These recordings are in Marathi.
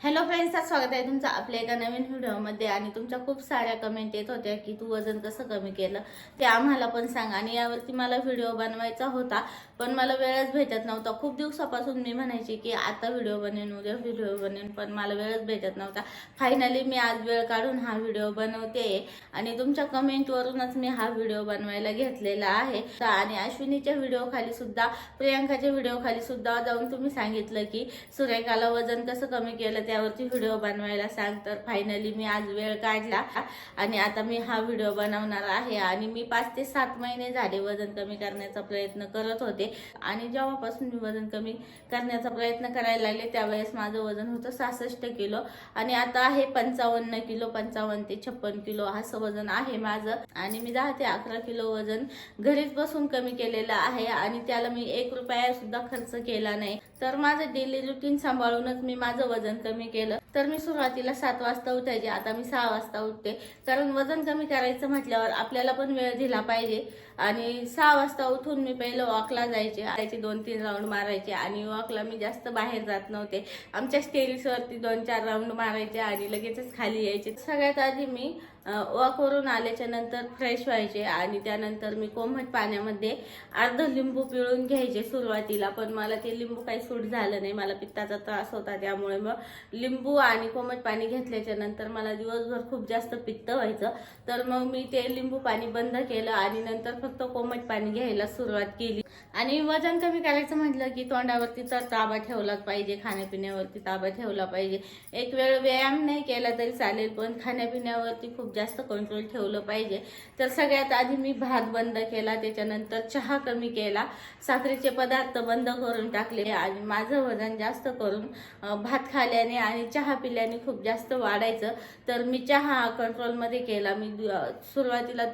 हॅलो फ्रेंड्सचा स्वागत आहे तुमचं आपल्या एका नवीन व्हिडिओमध्ये आणि तुमच्या खूप साऱ्या कमेंट येत होत्या की तू वजन कसं कमी केलं ते आम्हाला पण सांग. आणि यावरती मला व्हिडिओ बनवायचा होता पण मला वेळच भेटत नव्हता. खूप दिवसापासून मी म्हणायची की आता व्हिडिओ बनेन उद्या व्हिडिओ बनेन पण मला वेळच भेटत नव्हता. फायनली मी आज वेळ काढून हा व्हिडिओ बनवते आणि तुमच्या कमेंटवरूनच मी हा व्हिडिओ बनवायला घेतलेला आहे. आणि अश्विनीच्या व्हिडिओ खाली सुद्धा प्रियांकाच्या व्हिडिओ खाली सुद्धा जाऊन तुम्ही सांगितलं की सुरेखाला वजन कसं कमी केलं त्यावरती व्हिडिओ बनवायला सांग. तर फायनली मी आज वेळ काढला. आणि आता मी हा व्हिडिओ बनवणार आहे. आणि मी पाच ते सात महिने झाले वजन कमी करण्याचा प्रयत्न करत होते. आणि जेव्हापासून मी वजन कमी करण्याचा प्रयत्न करायला लागले त्यावेळेस माझं वजन होतं सहासष्ट किलो. आणि आता आहे पंचावन्न किलो पंचावन्न ते छप्पन किलो असं वजन आहे माझं. आणि मी दहा ते अकरा किलो वजन घरीच बसून कमी केलेलं आहे. आणि त्याला मी एक रुपया सुद्धा खर्च केला नाही. तर माझं डेली रुटीन सांभाळूनच मी माझं वजन कमी केलं. तर मी सुरुवातीला सात वाजता उठायचे आता मी सहा वाजता उठते. कारण वजन कमी करायचं म्हटल्यावर आपल्याला पण वेळ दिला पाहिजे. आणि सहा वाजता उठून मी पहिलं वॉकला जायचे. त्याचे दोन तीन राऊंड मारायचे आणि वॉकला मी जास्त बाहेर जात नव्हते. आमच्या टेरिसवरती दोन चार राऊंड मारायचे आणि लगेचच खाली यायचे. सगळ्यात आधी मी वॉकवरून आल्याच्यानंतर फ्रेश व्हायचे आणि त्यानंतर मी कोमट पाण्यामध्ये अर्ध लिंबू पिळून घ्यायचे सुरुवातीला. पण मला ते लिंबू काही सूट झालं नाही. मला पित्ताचा त्रास होता त्यामुळे मग लिंबू आणि कोमट पाणी घेतल्याच्या नंतर मला दिवसभर खूप जास्त पित्त व्हायचं. तर मग मी ते लिंबू पाणी बंद केलं आणि नंतर फक्त कोमट पाणी घ्यायला सुरुवात केली. आणि वजन कमी करायचं म्हटलं की तोंडावरती तर ताबा ठेवलाच पाहिजे खाण्यापिण्यावरती ताबा ठेवला पाहिजे. एक वेळ व्यायाम नाही केला तरी चालेल पण खाण्यापिण्यावरती खूप जास्त कंट्रोल ठेवलं पाहिजे. तर सगळ्यात आधी मी भात बंद केला त्याच्यानंतर चहा कमी केला साखरेचे पदार्थ बंद करून टाकले आणि माझं वजन जास्त करून भात खाल्याने आणि चहा चहा पिल्याने खूप जास्त वाढायचं. तर मी चहा कंट्रोलमध्ये केला. मी सुरुवातीला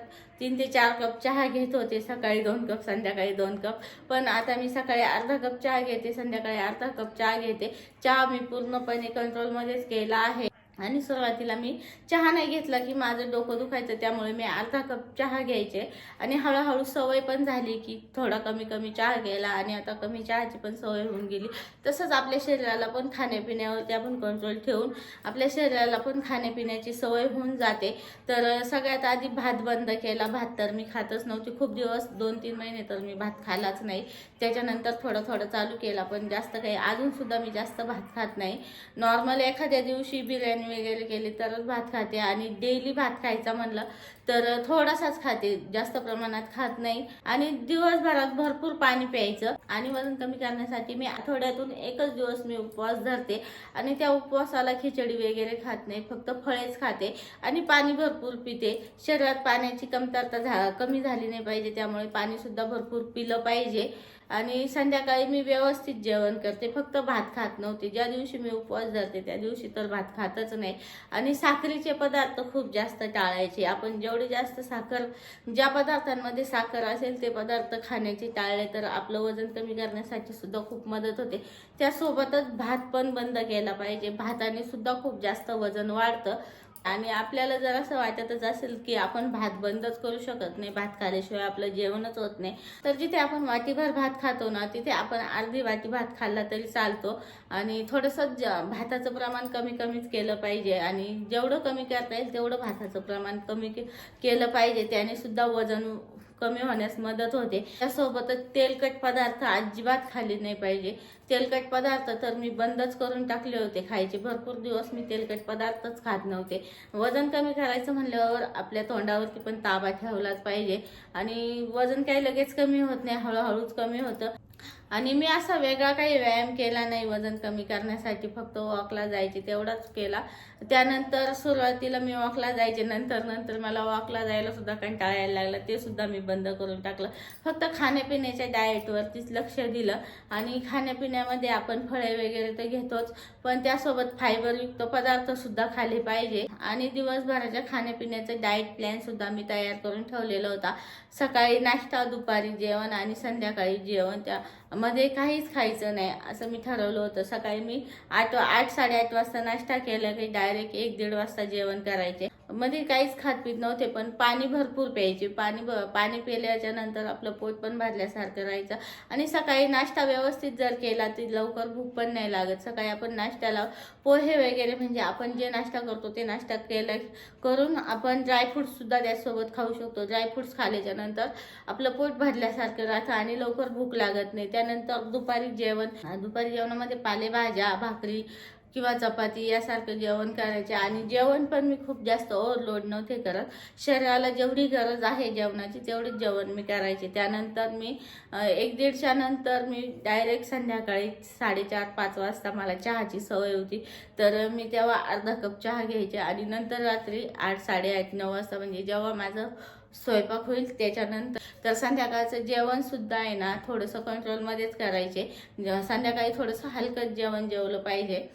तीन ते चार कप चहा घेत होते. सकाळी दोन कप संध्याकाळी दोन कप पण आता मी सकाळी अर्धा कप चहा घेते संध्याकाळी अर्धा कप चहा घेते. चहा मी पूर्णपणे कंट्रोलमध्येच केला आहे. आणि सुरुवातीला मी चहा नाही घेतला की माझं डोकं दुखायचं त्यामुळे मी अर्धा कप चहा घ्यायचे. आणि हळूहळू सवय पण झाली की थोडा कमी कमी चहा घ्यायला आणि आता कमी चहाची पण सवय होऊन गेली. तसंच आपल्या शरीराला पण खाण्यापिण्यावरती आपण कंट्रोल ठेवून आपल्या शरीराला पण खाण्यापिण्याची सवय होऊन जाते. तर सगळ्यात आधी भात बंद केला. भात तर मी खातच नव्हती. खूप दिवस दोन तीन महिने तर मी भात खालाच नाही. त्याच्यानंतर थोडं थोडं चालू केला पण जास्त काही अजूनसुद्धा मी जास्त भात खात नाही. नॉर्मल एखाद्या दिवशी बिर्याणी वगैरे केली तरच भात खाते आणि डेली भात खायचा म्हणलं तर थोडासाच खाते जास्त प्रमाणात खात नाही. आणि दिवसभरात भरपूर पाणी प्यायचं आणि वजन कमी करण्यासाठी मी आठवड्यातून एकच दिवस मी उपवास धरते आणि त्या उपवासाला खिचडी वगैरे खात नाही फक्त फळेच खाते आणि पाणी भरपूर पिते. शरीरात पाण्याची कमतरता झा कमी झाली नाही पाहिजे त्यामुळे पाणी सुद्धा भरपूर पिलं पाहिजे. आणि संध्याकाळी मी व्यवस्थित जेवण करते. फक्त भात खात नव्हते. ज्या दिवशी मी उपवास धरते त्या दिवशी तर भात खातच नाही. आणि साखरेचे पदार्थ खूप जास्त टाळायचे. आपण जेवढी जास्त साखर ज्या पदार्थांमध्ये साखर असेल ते पदार्थ खाण्याचे टाळले तर आपलं वजन कमी करण्यासाठी सुद्धा खूप मदत होते. त्यासोबतच भात पण बंद केला पाहिजे. भाताने सुद्धा खूप जास्त वजन वाढतं. आणि आपल्याला जर असं वाटतच असेल की आपण भात बंदच करू शकत नाही भात खाल्ल्याशिवाय आपलं जेवणच होत नाही तर जिथे आपण वाटीभर भात खातो ना तिथे आपण अर्धी वाटी भात खाल्ला तरी चालतो. आणि थोडंसं ज भाताचं प्रमाण कमी कमीच केलं पाहिजे आणि जेवढं कमी करता येईल तेवढं भाताचं प्रमाण कमी केलं पाहिजे. त्याने सुद्धा वजन कमी होण्यास मदत होते. त्यासोबतच तेलकट पदार्थ अजिबात खाल्ले नाही पाहिजे. तेलकट पदार्थ तर मी बंदच करून टाकले होते. खायचे भरपूर दिवस मी तेलकट पदार्थच खात नव्हते. वजन कमी करायचं म्हणल्यावर आपल्या तोंडावरती पण ताबा ठेवलाच पाहिजे. आणि वजन काही लगेच कमी होत नाही हळूहळूच कमी होतं. आणि मी असा वेगळा काही व्यायाम केला नाही वजन कमी करण्यासाठी फक्त वॉकला जायचे तेवढाच केला. त्यानंतर सुरुवातीला मी वॉकला जायचे नंतर नंतर मला वॉकला जायला सुद्धा कंटाळा यायला लागला. ते सुद्धा मी बंद करून टाकलं. फक्त खाण्यापिण्याच्या डाएटवरतीच लक्ष दिलं. आणि खाण्यापिण्यामध्ये आपण फळे वगैरे तर घेतोच पण त्यासोबत फायबरयुक्त पदार्थ सुद्धा खाल्ले पाहिजे. आणि दिवसभराच्या खाण्यापिण्याचं डाएट प्लॅन सुद्धा मी तयार करून ठेवलेला होता. सकाळी नाश्ता दुपारी जेवण आणि संध्याकाळी जेवण. त्या मध्ये काहीच खायचं नाही असं मी ठरवलं होतं. सकाळी मी आठ आठ साडेआठ वाजता नाश्ता केला की डायरेक्ट एक दीड वाजता जेवण करायचे. मध्ये काहीच खात पीत नव्हते पण पाणी भरपूर प्यायचे. पाणी भ- पाणी पिल्याच्या नंतर आपलं पोट पण भरल्यासारखं राहायचं. आणि सकाळी नाश्ता व्यवस्थित जर केला तर लवकर भूक पण नाही लागत. सकाळी आपण नाश्त्याला पोहे वगैरे म्हणजे आपण जे नाश्ता करतो ते नाश्ता केलं करून आपण ड्रायफ्रूट्ससुद्धा त्यासोबत खाऊ शकतो. ड्रायफ्रूट्स खाल्याच्या नंतर आपलं पोट भरल्यासारखं राहतं आणि लवकर भूक लागत नाही. त्यानंतर दुपारी जेवण दुपारी जेवणामध्ये पालेभाज्या भाकरी किंवा चपाती यासारखं जेवण करायचे. आणि जेवण पण मी खूप जास्त ओव्हरलोड नव्हते करत. शरीराला जेवढी गरज आहे जेवणाची तेवढीच जेवण मी करायचे. त्यानंतर मी एक दीडच्या नंतर मी डायरेक्ट संध्याकाळी साडेचार पाच वाजता मला चहाची सवय होती. तर मी तेव्हा अर्धा कप चहा घ्यायचे आणि नंतर रात्री आठ साडेआठ नऊ वाजता म्हणजे जेव्हा माझं स्वयंपाक होईल त्याच्यानंतर तर संध्याकाळचं जेवणसुद्धा आहे ना थोडंसं कंट्रोलमध्येच करायचे. संध्याकाळी थोडंसं हलकं जेवण जेवलं पाहिजे.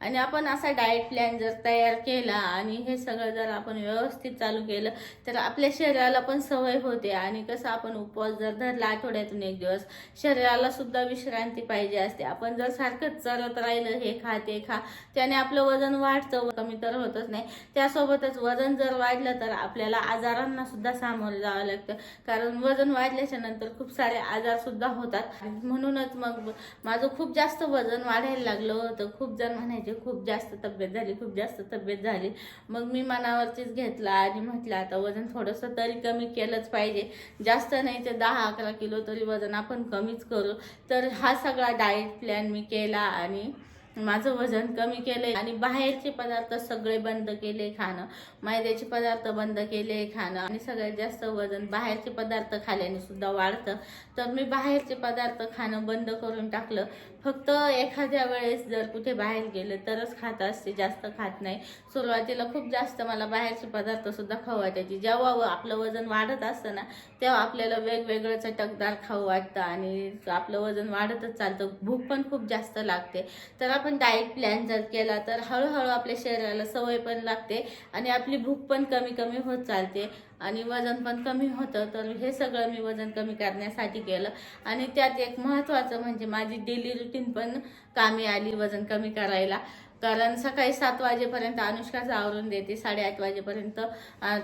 आणि आपण असा डाएट प्लॅन जर तयार केला आणि हे सगळं जर आपण व्यवस्थित चालू केलं तर आपल्या शरीराला पण सवय होते. आणि कसं आपण उपवास जर धरला आठवड्यातून एक दिवस शरीराला सुद्धा विश्रांती पाहिजे असते. आपण जर सारखं चरत राहिलं हे खा ते खा त्याने आपलं वजन वाढतं. कमी तर होतच नाही. त्यासोबतच वजन जर वाढलं तर आपल्याला आजारांना सुद्धा सामोरं जावं लागतं. कारण वजन वाढल्याच्या नंतर खूप सारे आजार सुद्धा होतात. म्हणूनच मग माझं खूप जास्त वजन वाढायला लागलं होतं. खूप जण म्हणायचे खूप जास्त तब्येत झाली खूप जास्त तब्येत झाली. मग मी मनावरतीच घेतला आणि म्हटलं आता वजन थोडंसं तरी कमी केलंच पाहिजे. जास्त नाही तर दहा अकरा किलो तरी वजन आपण कमीच करू. तर हा सगळा डाएट प्लॅन मी केला आणि माझं वजन कमी केलंय आणि बाहेरचे पदार्थ सगळे बंद केले खाणं. मैद्याचे पदार्थ बंद केले खाणं आणि सगळ्यात जास्त वजन बाहेरचे पदार्थ खाल्याने सुद्धा वाढतं. तर मी बाहेरचे पदार्थ खाणं बंद करून टाकलं. फक्त एखाद्या वेळेस जर कुठे बाहेर गेले तरच खात असते जास्त खात नाही. सुरुवातीला खूप जास्त मला बाहेरचे पदार्थसुद्धा खाऊ वाटायचे. जेव्हा आपलं वजन वाढत असतं ना तेव्हा आपल्याला वेगवेगळं चटकदार खाऊ वाटतं आणि आपलं वजन वाढतच चालतं. भूक पण खूप जास्त लागते. तर आपण डाएट प्लॅन जर केला तर हळूहळू आपल्या शरीराला सवय पण लागते आणि आपली भूक पण कमी कमी होत चालते. आणि वजन पण कमी होतं तर हे सगळं मी वजन कमी करण्यासाठी केलं. आणि त्यात एक महत्त्वाचं म्हणजे माझी डेली रुटीन पण कामी आली वजन कमी करायला. कारण सकाळी सात वाजेपर्यंत अनुष्काचं आवरून देते साडेआठ वाजेपर्यंत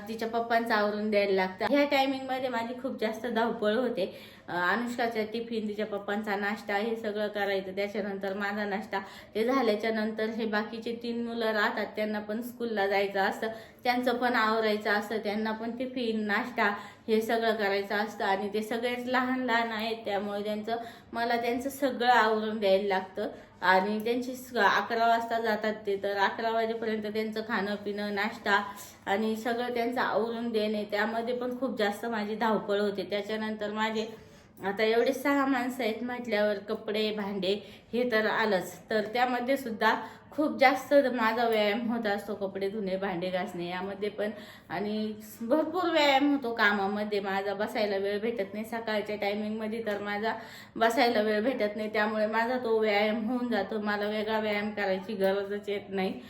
तिच्या पप्पांचं आवरून द्यायला लागतं. ह्या टायमिंगमध्ये माझी खूप जास्त धावपळ होते. अनुष्काचा टिफिन तिच्या पप्पांचा नाश्ता हे सगळं करायचं. त्याच्यानंतर माझा नाश्ता. ते झाल्याच्यानंतर हे बाकीचे तीन मुलं राहतात त्यांना पण स्कूलला जायचं असतं. त्यांचं पण आवरायचं असतं. त्यांना पण टिफिन नाश्ता हे सगळं करायचं असतं. आणि ते सगळेच लहान लहान आहेत. त्यामुळे त्यांचं मला त्यांचं सगळं आवरून द्यायला लागतं. आणि त्यांची स- अकरा वाजता जातात ते. तर अकरा वाजेपर्यंत त्यांचं खाणं पिणं नाश्ता आणि सगळं त्यांचं आवरून देणे. त्यामध्ये पण खूप जास्त माझी धावपळ होते. त्याच्यानंतर माझे आता एवढे सहा माणसं आहेत म्हटल्यावर कपडे भांडे हे तर आलंच. तर त्यामध्ये सुद्धा खूप जास्त माझा व्यायाम होत असतो कपडे धुणे भांडे घासणे यामध्ये पण. आणि भरपूर व्यायाम होतो कामामध्ये. माझा बसायला वेळ भेटत नाही. सकाळच्या टायमिंगमध्ये तर माझा बसायला वेळ भेटत नाही. त्यामुळे माझा तो व्यायाम होऊन जातो. मला वेगळा व्यायाम करायची गरजच येत नाही.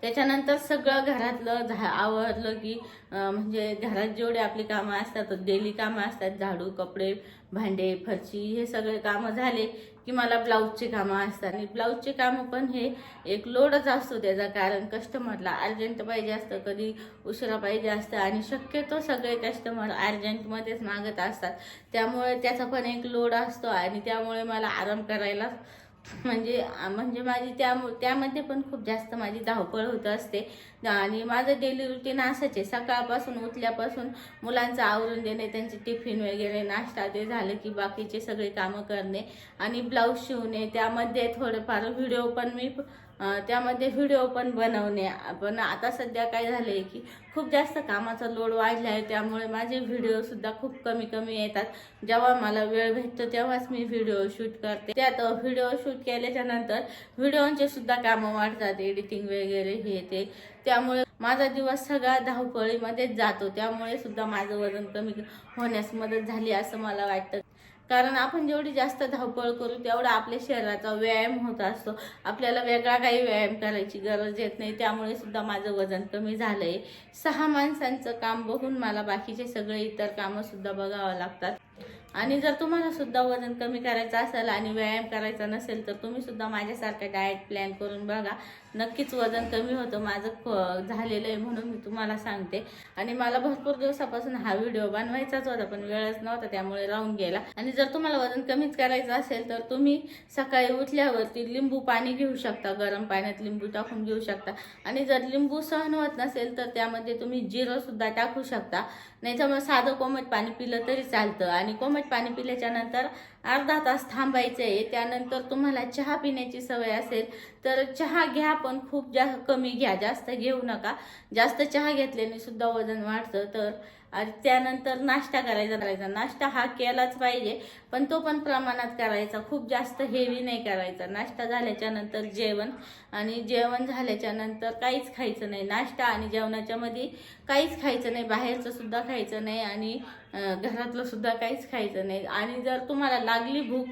त्याच्यानंतर सगळं घरातलं झा आवरलं की म्हणजे घरात जेवढे आपली कामं असतात डेली कामं असतात झाडू कपडे भांडे फरची हे सगळे कामं झाले की मला ब्लाऊजची कामं असतात. आणि ब्लाऊजची कामं पण हे एक लोडच असतो त्याचा कारण कस्टमरला अर्जंट पाहिजे असतं कधी उशिरा पाहिजे असतं आणि शक्यतो सगळे कस्टमर अर्जंटमध्येच मागत असतात. त्यामुळे त्याचा पण एक लोड असतो आणि त्यामुळे मला आराम करायला म्हणजे म्हणजे माझी त्या त्यामध्ये पण खूप जास्त माझी धावपळ होत असते. आणि माझं डेली रुटीन असंच आहे. सकाळपासून उठल्यापासून मुलांचं आवरून देणे त्यांचे टिफिन वगैरे नाश्ता ते झालं की बाकीचे सगळे कामं करणे आणि ब्लाऊज शिवणे. त्यामध्ये थोडेफार व्हिडिओ पण मी त्यामध्ये व्हिडिओ पण बनवणे. पण आता सध्या काय झालं आहे की खूप जास्त कामाचा लोड वाढला आहे. त्यामुळे माझे व्हिडिओसुद्धा खूप कमी कमी येतात. जेव्हा मला वेळ भेटतो तेव्हाच मी व्हिडिओ शूट करते. त्यात व्हिडिओ शूट केल्याच्यानंतर व्हिडिओचे सुद्धा कामं वाढतात. एडिटिंग वगैरे हे ते. त्यामुळे माझा दिवस सगळा धावपळीमध्येच जातो. त्यामुळे सुद्धा माझं वजन कमी होण्यास मदत झाली असं मला वाटतं. कारण आपण जेवढी जास्त धावपळ करू तेवढा आपल्या शरीराचा व्यायाम होत असतो. आपल्याला वेगळा काही व्यायाम करायची गरज येत नाही. त्यामुळे सुद्धा माझं वजन कमी झालं आहे सहा माणसांचं काम बघून मला बाकीचे सगळे इतर कामं सुद्धा बघावं लागतात. आणि जर तुम्हाला सुद्धा वजन कमी करायचं असेल आणि व्यायाम करायचा नसेल तर तुम्ही सुद्धा माझ्यासारखा डाएट प्लॅन करून बघा. नक्कीच वजन कमी होतं माझं झालेलं आहे म्हणून मी तुम्हाला सांगते. आणि मला भरपूर दिवसापासून हा व्हिडिओ बनवायचाच होता पण वेळच नव्हता त्यामुळे राहून गेला. आणि जर तुम्हाला वजन कमीच करायचं असेल तर तुम्ही सकाळी उठल्यावरती लिंबू पाणी घेऊ शकता गरम पाण्यात लिंबू टाकून घेऊ शकता. आणि जर लिंबू सहन होत नसेल तर त्यामध्ये तुम्ही जिरं सुद्धा टाकू शकता. नाही तर मग साधं कोमट पाणी पिलं तरी चालतं. आणि कोमट पाणी पिल्याच्या नंतर अर्धा तास थांबायचं आहे. त्यानंतर तुम्हाला चहा पिण्याची सवय असेल तर चहा घ्या पण खूप जा कमी घ्या. जास्त घेऊ नका. जास्त चहा घेतल्याने सुद्धा वजन वाढतं. तर आणि त्यानंतर नाश्ता करायचा करायचा. नाश्ता हा केलाच पाहिजे पण तो पण प्रमाणात करायचा. खूप जास्त हेवी नाही करायचा. नाश्ता झाल्याच्यानंतर जेवण आणि जेवण झाल्याच्यानंतर काहीच खायचं नाही. नाश्ता आणि जेवणाच्या मध्ये काहीच खायचं नाही. बाहेरचं सुद्धा खायचं नाही आणि घरातलं सुद्धा काहीच खायचं नाही. आणि जर तुम्हाला लागली भूक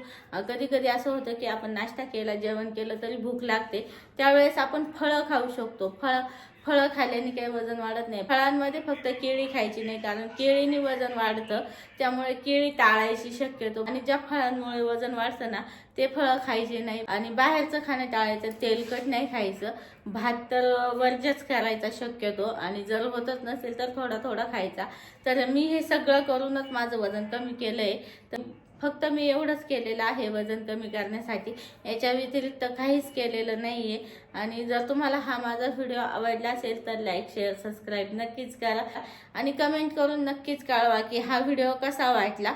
कधी कधी असं होतं की आपण नाश्ता केला जेवण केलं तरी भूक लागते. त्यावेळेस आपण फळं खाऊ शकतो. फळं फळं खाल्ल्याने काही वजन वाढत नाही. फळांमध्ये फक्त केळी खायची नाही कारण केळीने वजन वाढतं. त्यामुळे केळी टाळायची शक्यतो. आणि ज्या फळांमुळे वजन वाढतं ना ते फळं खायचे नाही. आणि बाहेरचं खाणं टाळायचं तेलकट नाही खायचं. भात तर वर्जच करायचा शक्यतो. आणि जर होतच नसेल तर थोडा थोडा खायचा. तर मी हे सगळं करूनच माझं वजन कमी केलंय. तर फक्त मी एवढंच केलेलं आहे वजन कमी करण्यासाठी. याच्या व्यतिरिक्त काहीच केलेलं नाही आहे आणि जर तुम्हाला हा माझा व्हिडिओ आवडला असेल तर लाईक शेअर सबस्क्राईब नक्कीच करा. आणि कमेंट करून नक्कीच कळवा की हा व्हिडिओ कसा वाटला.